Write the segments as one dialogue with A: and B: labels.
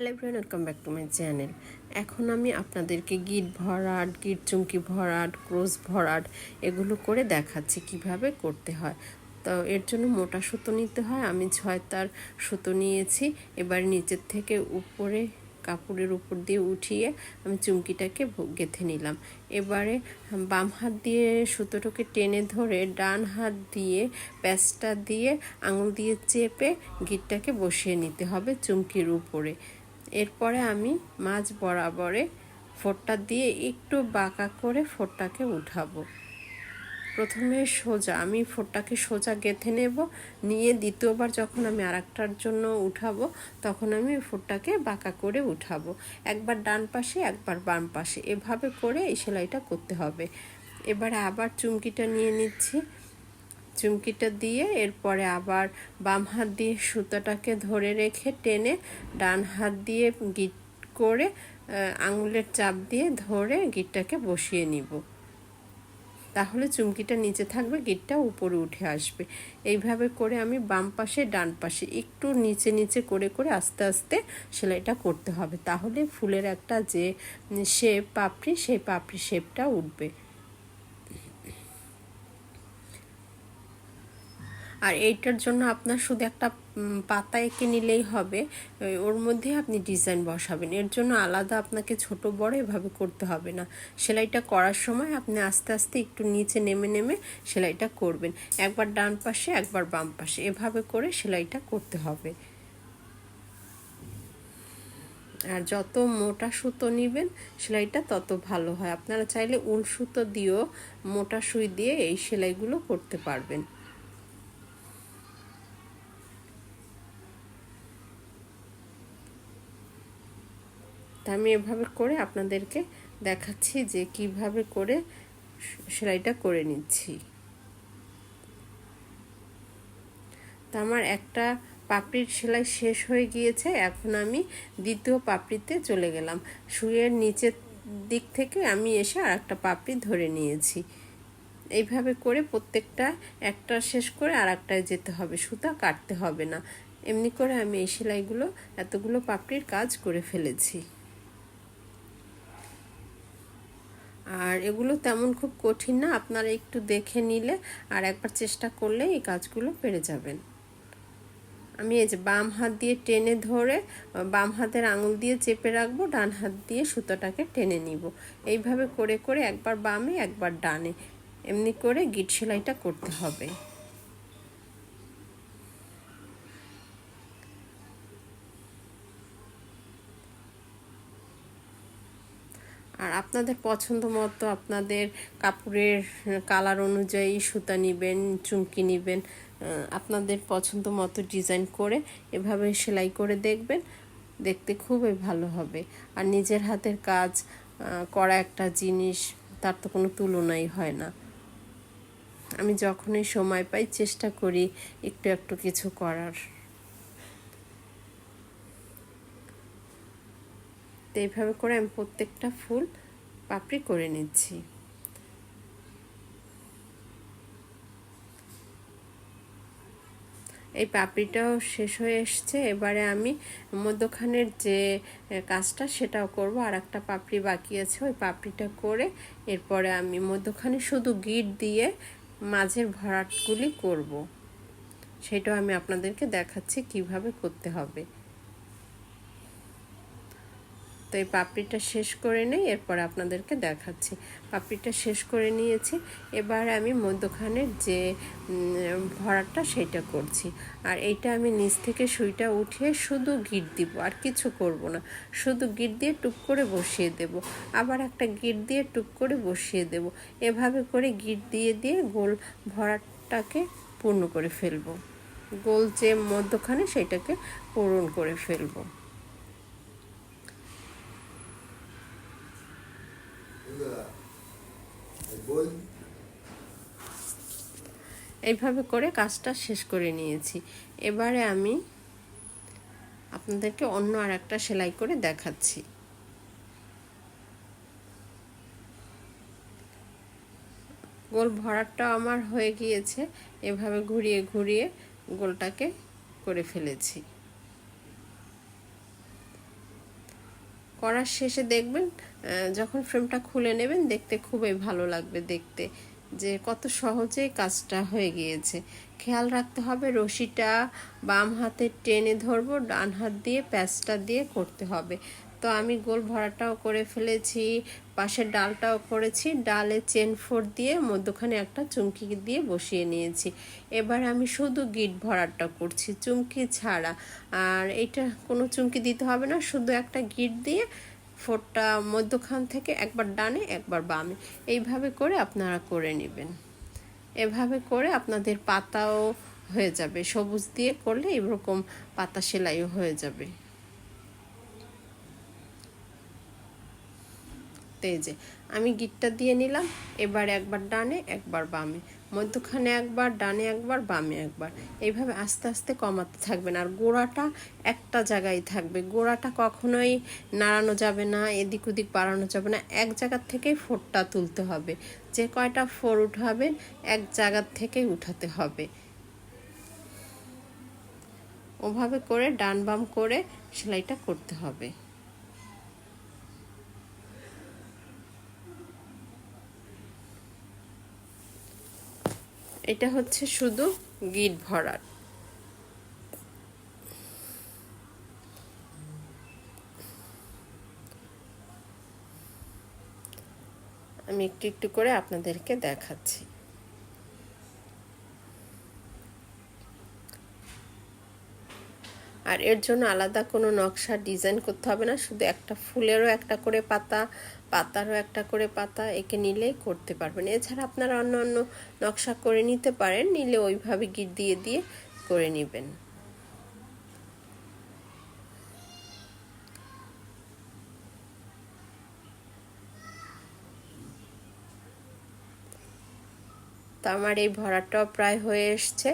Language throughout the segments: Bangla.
A: Hello friend welcome back to my channel এখন আমি আপনাদেরকে গিট ভরাট গিট চুমকি ভরাট ক্রোজ ভরাট এগুলো করে দেখাচ্ছি কীভাবে করতে হয়। তো এর জন্য মোটা সুতো নিতে হয়, আমি ছয় তার সুতো নিয়েছি। এবার নিচের থেকে উপরে, কাপড়ের উপর দিয়ে উঠিয়ে আমি চুমকিটাকে গেঁথে নিলাম। এবারে বাম হাত দিয়ে সুতোটাকে টেনে ধরে ডান হাত দিয়ে প্যাঁচটা দিয়ে আঙুল দিয়ে চেপে গিটটাকে বসিয়ে নিতে হবে চুমকির উপরে। এরপরে আমি মাছ বরাবরে ফোরটা দিয়ে একটু বাঁকা করে ফোরটাকে উঠাবো। প্রথমে সোজা, আমি ফোরটাকে সোজা গেঁথে নেব, নিয়ে দ্বিতীয়বার যখন আমি আরেকটার জন্য উঠাবো, তখন আমি ফোরটাকে বাঁকা করে উঠাবো। একবার ডান পাশে, একবার বাম পাশে। এভাবে করে এই সেলাইটা করতে হবে। এবারে আবার চুমকিটা নিয়ে নিচ্ছি। চুমকিটা দিয়ে এরপরে আবার বাম হাত দিয়ে সুতোটাকে ধরে রেখে টেনে ডান হাত দিয়ে গিট করে আঙুলের চাপ দিয়ে ধরে গিটটাকে বসিয়ে নিব। তাহলে চুমকিটা নিচে থাকবে, গিটটা উপরে উঠে আসবে। এইভাবে করে আমি বাম পাশে, ডান পাশে একটু নিচে নিচে করে করে আস্তে আস্তে সেলাইটা করতে হবে। তাহলে ফুলের একটা যে শেপ পাপড়ি, সেই পাপড়ি শেপটা উঠবে। আর এইটার জন্য আপনার শুধু একটা পাতা এঁকে নিলেই হবে। ওর মধ্যে আপনি ডিজাইন বসাবেন। এর জন্য আলাদা আপনাকে ছোট বড় এভাবে করতে হবে না। সেলাইটা করার সময় আপনি আস্তে আস্তে একটু নিচে নেমে নেমে সেলাইটা করবেন। একবার ডান পাশে, একবার বাম পাশে। এভাবে করে সেলাইটা করতে হবে। আর যত মোটা সুতো নেবেন, সেলাইটা তত ভালো হয়। আপনারা চাইলে উল সুতো দিয়েও মোটা সুই দিয়ে এই সেলাইগুলো করতে পারবেন। তা আমি এভাবে করে আপনাদেরকে দেখাচ্ছি যে কীভাবে করে সেলাইটা করে নিচ্ছি। তা আমার একটা পাপড়ির সেলাই শেষ হয়ে গিয়েছে, এখন আমি দ্বিতীয় পাপড়িতে চলে গেলাম। শুয়ের নিচের দিক থেকে আমি এসে আর একটা পাপড়ি ধরে নিয়েছি। এইভাবে করে প্রত্যেকটা একটা শেষ করে আর একটায় যেতে হবে, সুতা কাটতে হবে না। এমনি করে আমি এই সেলাইগুলো, এতগুলো পাপড়ির কাজ করে ফেলেছি। আর এগুলো তেমন খুব কঠিন না, আপনারা একটু দেখে নিলে আর একবার চেষ্টা করলে এই কাজগুলো পেরে যাবেন। আমি এই যে বাম হাত দিয়ে টেনে ধরে, বাম হাতের আঙুল দিয়ে চেপে রাখব, ডান হাত দিয়ে সুতোটাকে টেনে নিব। এইভাবে করে করে একবার বামে, একবার ডানে। এমনি করে গিট সেলাইটা করতে হবে আর আপনাদের পছন্দ মতো আপনাদের কাপড়ের কালার অনুযায়ী সুতা নেবেন, চুমকি নেবেন আপনাদের পছন্দ মতো ডিজাইন করে এভাবে সেলাই করে দেখবেন, দেখতে খুবই ভালো হবে। আর নিজের হাতের কাজ করা একটা জিনিস, তার তো কোনো তুলনাই হয় না। আমি যখনই সময় পাই চেষ্টা করি একটু একটু কিছু করার। তো এইভাবে করে আমি প্রত্যেকটা ফুল পাপড়ি করে নিচ্ছি। এই পাপড়িটাও শেষ হয়ে এসছে। এবারে আমি মধ্যখানের যে কাজটা সেটাও করব। আর একটা পাপড়ি বাকি আছে, ওই পাপড়িটা করে এরপরে আমি মধ্যখানে শুধু গিট দিয়ে মাঝের ভরাটগুলি করব। সেটাও আমি আপনাদেরকে দেখাচ্ছি কীভাবে করতে হবে। তো এই পাপড়িটা শেষ করে নেই, এরপর আপনাদেরকে দেখাচ্ছি। পাপড়িটা শেষ করে নিয়েছি, এবার আমি মধ্যখানের যে ভরাটটা সেটা করছি। আর এইটা আমি নিচ থেকে সুইটা উঠিয়ে শুধু গিট দিব, আর কিছু করব না। শুধু গিট দিয়ে টুক করে বসিয়ে দেব। আবার একটা গিট দিয়ে টুক করে বসিয়ে দেব। এভাবে করে গিট দিয়ে দিয়ে গোল ভরাটটাকে পূর্ণ করে ফেলব। গোল যে মধ্যখানে সেটাকে পূরণ করে ফেলব। এইভাবে করে কাজটা শেষ করে নিয়েছি। এবারে আমি আপনাদেরকে অন্য আর একটা সেলাই করে দেখাচ্ছি। গোল ভরাটটা আমার হয়ে গিয়েছে। এভাবে ঘুরিয়ে ঘুরিয়ে গোলটাকে করে ফেলেছি। করার শেষে দেখবেন যখন ফ্রেমটা খুলে নেবেন, দেখতে খুবই ভালো লাগবে দেখতে যে কত সহজেই কাজটা হয়ে গিয়েছে। খেয়াল রাখতে হবে, রশিটা বাম হাতে টেনে ধরবো, ডান হাত দিয়ে প্যাঁচটা দিয়ে করতে হবে। তো আমি গোল ভরাটাও করে ফেলেছি, পাশের ডালটাও করেছি, ডালে চেন ফোর দিয়ে মধ্যখানে একটা চুমকি দিয়ে বসিয়ে নিয়েছি। এবার আমি শুধু গিট ভরাটটা করছি, চুমকি ছাড়া। আর এটা কোনো চুমকি দিতে হবে না, শুধু একটা গিট দিয়ে ফোরটা মধ্যখান থেকে একবার ডানে, একবার বামে। এইভাবে করে আপনারা করে নেবেন। এভাবে করে আপনাদের পাতাও হয়ে যাবে, সবুজ দিয়ে করলে এরকম পাতা সেলাইও হয়ে যাবে। তেজে আমি গিটটা দিয়ে নিলাম, এবার একবার ডানে, একবার বামে, মধ্যখানে একবার, ডানে একবার, বামে একবার, এইভাবে আস্তে আস্তে কমাতে থাকবেন, আর গোড়াটা একটা জায়গায় থাকবে, গোড়াটা কখনোই নাড়ানো যাবে না, এদিক ওদিক বাড়ানো যাবে না, এক জায়গার থেকেই ফোরটা তুলতে হবে, যে কয়টা ফোর উঠাবেন এক জায়গার থেকেই উঠাতে হবে। ওভাবে করে ডান বাম করে সেলাইটা করতে হবে। এটা হচ্ছে শুধু গিট ভরার। আমি একটু একটু করে আপনাদেরকে দেখাচ্ছি। আর এর জন্য আলাদা কোনো নকশা ডিজাইন করতে হবে না। শুধু একটা ফুলেরও একটা করে পাতা, পাতারও একটা করে পাতা একে নিলেই করতে পারবেন। এছাড়া আপনারা অন্য অন্য নকশা করে নিতে পারেন, নিলে ওইভাবে গিট দিয়ে দিয়ে করে নেবেন। তো আমার এই ভরাটাও প্রায় হয়ে এসছে।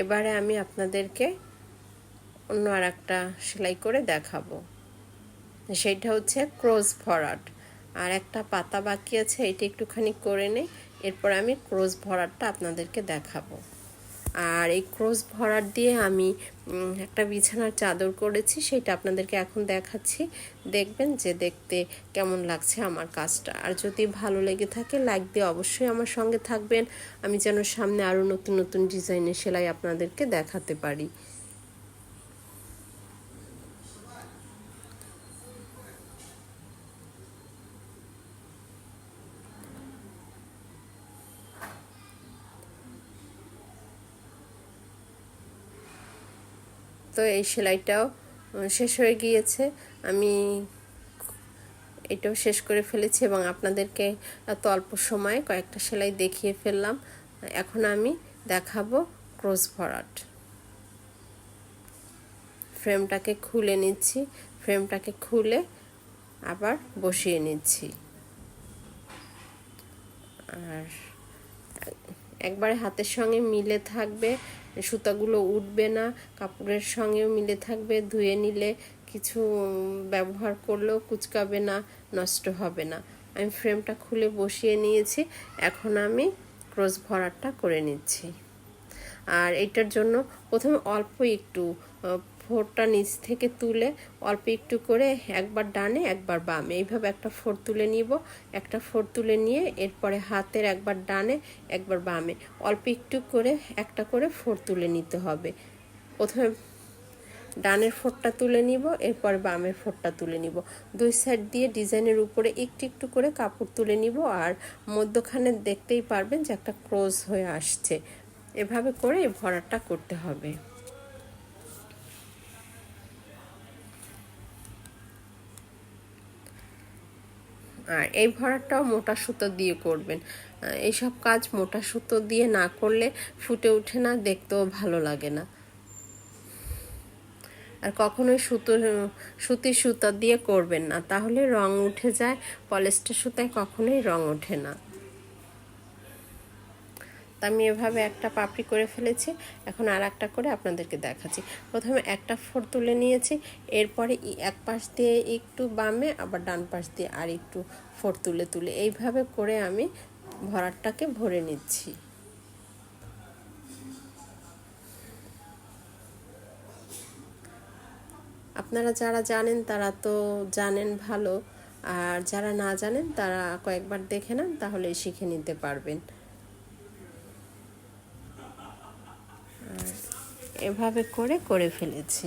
A: এবারে আমি আপনাদেরকে অন্য আর একটা সেলাই করে দেখাবো। সেইটা হচ্ছে ক্রোজ ভরাট। আর একটা পাতা বাকি আছে, এটা একটুখানি করে নেই। এরপর আমি ক্রোজ ভরাটটা আপনাদেরকে দেখাবো। আর এই ক্রোজ ভরাট দিয়ে আমি একটা বিছানার চাদর করেছি, সেটা আপনাদেরকে এখন দেখাচ্ছি। দেখবেন যে দেখতে কেমন লাগছে আমার কাজটা। আর যদি ভালো লেগে থাকে লাইক দিয়ে অবশ্যই আমার সঙ্গে থাকবেন। আমি যেন সামনে আরও নতুন নতুন ডিজাইনের সেলাই আপনাদেরকে দেখাতে পারি। তো এই সেলাইটাও শেষ হয়ে গিয়েছে। আমি এটাও শেষ করে ফেলেছি এবং আপনাদেরকে এত অল্প সময়ে কয়েকটা সেলাই দেখিয়ে ফেললাম। এখন আমি দেখাবো ক্রোস ভরাট। ফ্রেমটাকে খুলে নিচ্ছি। ফ্রেমটাকে খুলে আবার বসিয়ে নিচ্ছি। আর একবারে হাতের সঙ্গে মিলে থাকবে। সুতাগুলো উঠবে না, কাপড়ের সঙ্গেও মিলে থাকবে, ধুয়ে নিলে কিছু ব্যবহার করলেও কুচকাবে না, নষ্ট হবে না। আমি ফ্রেমটা খুলে বসিয়ে নিয়েছি, এখন আমি ক্রস ভরাটটা করে নিচ্ছি। আর এটার জন্য প্রথমে অল্প একটু ফোরটা নিচ থেকে তুলে অল্প একটু করে একবার ডানে, একবার বামে। এইভাবে একটা ফোর তুলে নিব। একটা ফোর তুলে নিয়ে এরপরে হাতের একবার ডানে, একবার বামে। অল্প একটু করে একটা করে ফোর তুলে নিতে হবে। প্রথমে ডানের ফোরটা তুলে নিব, এরপর বামের ফোরটা তুলে নিব। দুই সাইড দিয়ে ডিজাইনের উপরে একটু একটু করে কাপড় তুলে নিব আর মধ্যখানে দেখতেই পারবেন যে একটা ক্রোজ হয়ে আসছে। এভাবে করে ভরাটা করতে হবে। আর এই ভরাটাও মোটা সুতো দিয়ে করবেন। এইসব কাজ মোটা সুতো দিয়ে না করলে ফুটে ওঠে না, দেখতেও ভালো লাগে না। আর কখনোই সুতো সুতি সুতা দিয়ে করবেন না, তাহলে রং উঠে যায় পলেস্টার সুতায় কখনোই রং ওঠে না। তা আমি এভাবে একটা পাপড়ি করে ফেলেছি, এখন আর একটা করে আপনাদেরকে দেখাচ্ছি। প্রথমে একটা ফোর তুলে নিয়েছি, এরপরে এক পাশ দিয়ে একটু বামে, আবার ডান পাশ দিয়ে আর একটু ফোর তুলে তুলে। এইভাবে করে আমি ভরাটটাকে ভরে নিচ্ছি। আপনারা যারা জানেন তারা তো জানেন ভালো, আর যারা না জানেন তারা কয়েকবার দেখে নেন তাহলে শিখে নিতে পারবেন। এভাবে করে করে ফেলেছি।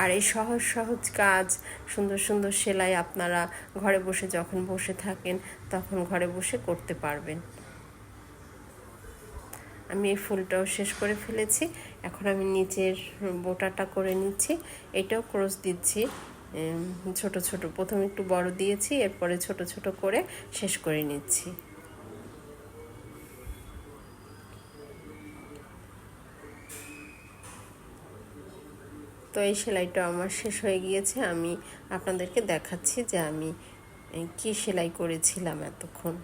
A: আর এই সহজ সহজ কাজ, সুন্দর সুন্দর সেলাই আপনারা ঘরে বসে যখন বসে থাকেন, তখন ঘরে বসে করতে পারবেন। আমি এই ফুলটাও শেষ করে ফেলেছি। এখন আমি নিচের বোটাটা করে নিচ্ছি। এটাও ক্রস দিচ্ছি। ছোট ছোট, প্রথম একটু বড় দিয়েছি, এরপরে ছোট ছোট করে শেষ করে নিচ্ছি। তো এই সেলাইটা আমার শেষ হয়ে গিয়েছে, আমি আপনাদেরকে দেখাচ্ছি যে আমি কি সেলাই করেছিলাম এতক্ষণ।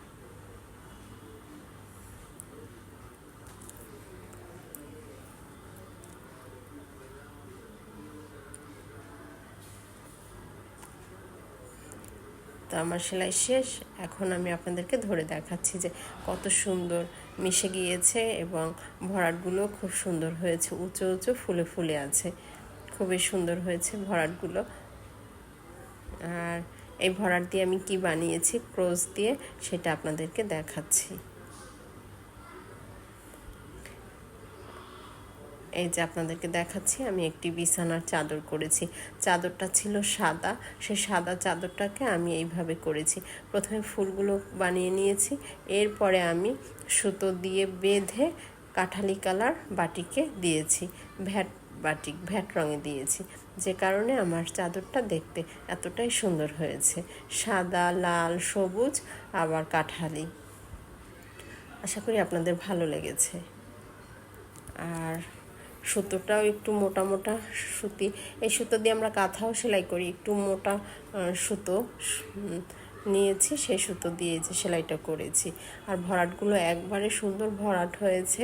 A: তো আমার সেলাই শেষ। এখন আমি আপনাদেরকে ধরে দেখাচ্ছি যে কত সুন্দর মিশে গিয়েছে এবং ভরাটগুলো খুব সুন্দর হয়েছে। উঁচু উঁচু ফুলে ফুলে আছে। খুবই সুন্দর হয়েছে ভরাটগুলো। আর এই ভরাট দিয়ে আমি কি বানিয়েছি ক্রোজ দিয়ে সেটা আপনাদেরকে দেখাচ্ছি। এই যে আপনাদেরকে দেখাচ্ছি, আমি একটি বিছানার চাদর করেছি। চাদরটা ছিল সাদা সেই সাদা চাদরটাকে আমি এইভাবে করেছি। প্রথমে ফুলগুলো বানিয়ে নিয়েছি, এরপরে আমি সুতো দিয়ে বেঁধে কাঠালি কালার বাটিকে দিয়েছি, ভ্যাট বাটিক ভ্যাট রঙে দিয়েছি। যে কারণে আমার চাদরটা দেখতে এতটাই সুন্দর হয়েছে। সাদা, লাল, সবুজ, আবার কাঠালি। আশা করি আপনাদের ভালো লেগেছে। আর সুতোটাও একটু মোটা মোটা সুতি। এই সুতো দিয়ে আমরা কাঁথাও সেলাই করি। একটু মোটা সুতো নিয়েছি, সেই সুতো দিয়ে যে সেলাইটা করেছি। আর ভরাটগুলো একবারে সুন্দর ভরাট হয়েছে।